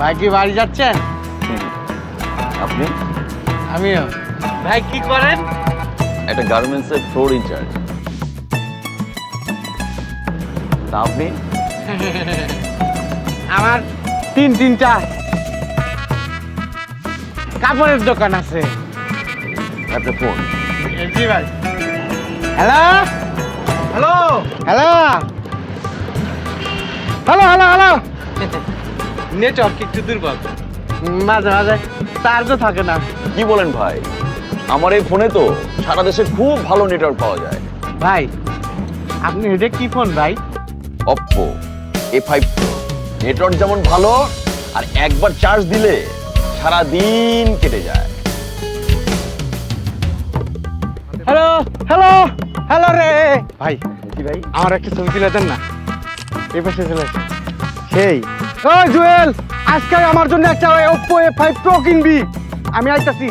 ভাই কি বাড়ি যাচ্ছেন? আপনি? আমিও। ভাই কি করেন? একটা গার্মেন্টসের ফ্লোর ইনচার্জ তা আপনি? আমার তিন তিনটা কাপড়ের দোকান আছে। একটা ফোন জি ভাই। Hello? Hello? Hello? Hello hello hello. Network একটু দুর্বল। মাঝে মাঝে চার্জও থাকে না। কি বলেন ভাই? আমার এই ফোনে তো সারা দেশে খুব ভালো নেটওয়ার্ক পাওয়া যায়। ভাই আপনি এটা কি ফোন ভাই? Oppo A five pro network যেমন ভালো আর একবার চার্জ দিলে সারা দিন কেটে যায়। হ্যালো হ্যালো হ্যালো রে। ভাই কি ভাই? আমার একটা ছবি তুলে দেন না। এই পাশে চলে সেই। ওই জুয়েল আজকে আমার জন্য একটা ওপো এ ফাইভ প্রো কিনবি। আমি আইতাছি।